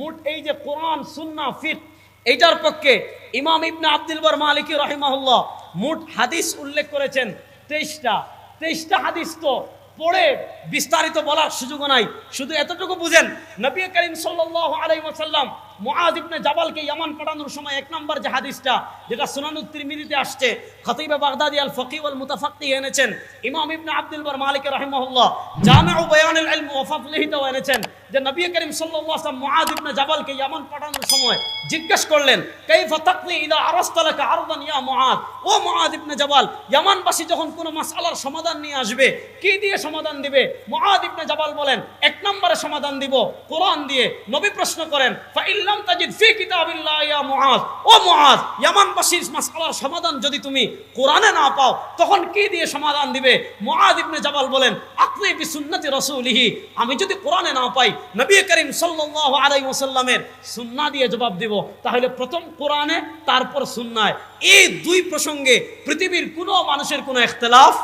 মোট এই যে কোরআন সুন্না ফিট এইটার পক্ষে ইমাম ইবনে আব্দুল বর মালিকি রহিমাহুল্লাহ মোট হাদিস উল্লেখ করেছেন। তেইশটা তেইশটা হাদিস তো পড়ে বিস্তারিত বলার সুযোগ নাই। শুধু এতটুকু বুঝেন, নবী করিম সাল্লাল্লাহু আলাইহি ওয়াসাল্লাম মুআজ ইবনে জাবালকে ইয়ামান পাঠানোর সময় এক নম্বর যে হাদিসটা, যেটা সুনানুত তিরমিজিতে আসছে, খতিবে বাগদাদি আল ফকিহ ওয়াল মুতাফাক্কি এনেছেন, ইমাম ইবনে আব্দুল বার মালিক রাহিমাহুল্লাহ জামিউ বায়ানুল ইলম ওয়া ফাদলিহিতেও এনেছেন, যে নবী করিম সাল্লাল্লাহু আলাইহি ওয়াসাল্লাম মুআজ ইবনে জাবালকে ইয়ামান পাঠানোর সময় জিজ্ঞেস করলেন, কাইফা তাকলি ইদা আরাস্তালাকা আরদান ইয়া মুআজ? ও মুআজ ইবনে জাবাল, ইয়ামানবাসী যখন কোনো মাসআলার সমাধান নিয়ে আসবে, কি দিয়ে সমাধান দিবে? মুআজ ইবনে জাবাল বলেন, এক নম্বরে সমাধান দিব, কোরআন দিয়ে। নবী প্রশ্ন করেন, ফা ইল্লাম তাজিদ ফি কিতাবিল্লাহ ইয়া মুআজ। ও মুআজ ইয়ামানবাসীর মাসআলার সমাধান যদি তুমি কোরআনে না পাও, তখন কি দিয়ে সমাধান দিবে? মুআজ ইবনে জাবাল বলেন আকলি বি সুন্নতি রাসূলিহি আমি যদি কোরআনে না পাই, নবী করিম সাল্লাল্লাহু আলাইহি ওয়াসাল্লামের সুন্নাহ দিয়ে জবাব দিব। তাহলে প্রথম কোরআনে, তারপর সুন্নায়। এই দুই প্রসঙ্গে পৃথিবীর কোনো মানুষের কোনো ইখতিলাফ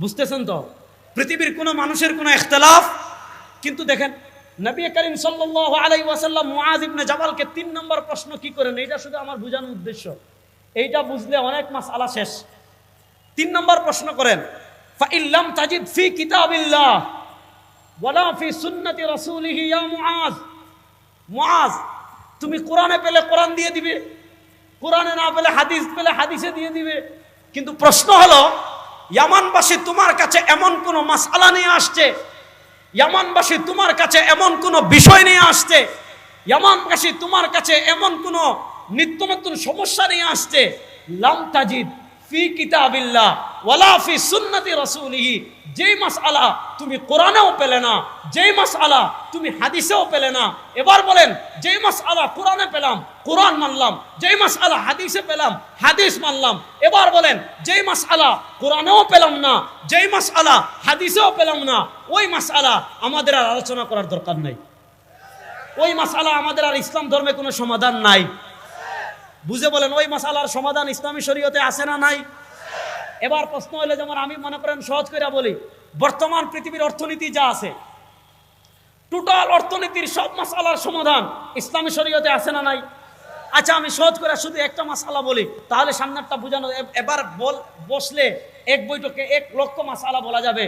বুঝতেছেন তো? পৃথিবীর কোনো মানুষের কোনো ইখতিলাফ কিন্তু দেখেন নবী করিম সাল্লাল্লাহু আলাইহি ওয়াসাল্লাম মুআজ ইবনে জাবালকে তিন নম্বর প্রশ্ন কি করেন? এইটা শুধু আমার বোঝানোর উদ্দেশ্য। এইটা বুঝলে অনেক মাসআলা শেষ। তিন নম্বর প্রশ্ন করেন ফাইল্লাম তাজিদ ফি কিতাবিল্লাহ ওয়ালা ফি সুন্নতি রাসূলিহি ইয়া মুআজ। মুআজ, তুমি কোরআনে পেলে কোরআন দিয়ে দিবে, কোরআনে না পেলে হাদিস, পেলে হাদিসে দিয়ে দিবে। কিন্তু প্রশ্ন হলো, ইয়ামানবাসী তোমার কাছে এমন কোন মাসআলা নিয়ে আসছে ইয়ামানবাসী তোমার কাছে এমন কোন বিষয় নিয়ে আসছে? ইয়ামানবাসী তোমার কাছে এমন কোন নিত্য নতুন সমস্যা নিয়ে আসছে? লাম তাজিদ ফি কিতাবিল্লাহ, ওয়ালা ফি সুন্নতি রাসূলিহি। যেই মাসআলা তুমি কোরআনেও পেলে না, যেই মাসআলা তুমি হাদিসেও পেলে না, এবার বলেন, যেই মাসআলা কোরআনে পেলাম, কোরআন মানলাম, যেই মাসআলা হাদিসে পেলাম, হাদিস মানলাম, এবার বলেন, যেই মাসআলা কোরআনেও পেলাম না, যেই মাসআলা হাদিসেও পেলাম না, ওই মাসআলা আমাদের আর আলোচনা করার দরকার নাই। ওই মাসআলা আমাদের আর ইসলাম ধর্মে কোনো সমাধান নাই। বুঝে বলেন, ওই মশালার সমাধান ইসলামী শরীয়তে আছে না নাই? এবার প্রশ্ন হইলে যেমন আমি মনে করেন সহজ করে বলি, বর্তমান পৃথিবীর অর্থনীতি যা আছে টোটাল অর্থনীতির সব মশালার সমাধান ইসলামী শরীয়তে আছে না নাই? আচ্ছা আমি সহজ করে শুধু একটা মশালা বলি, তাহলে সামনেরটা বোঝানো এবার বল, বসলে এক বৈঠকে এক লক্ষ মশালা বলা যাবে।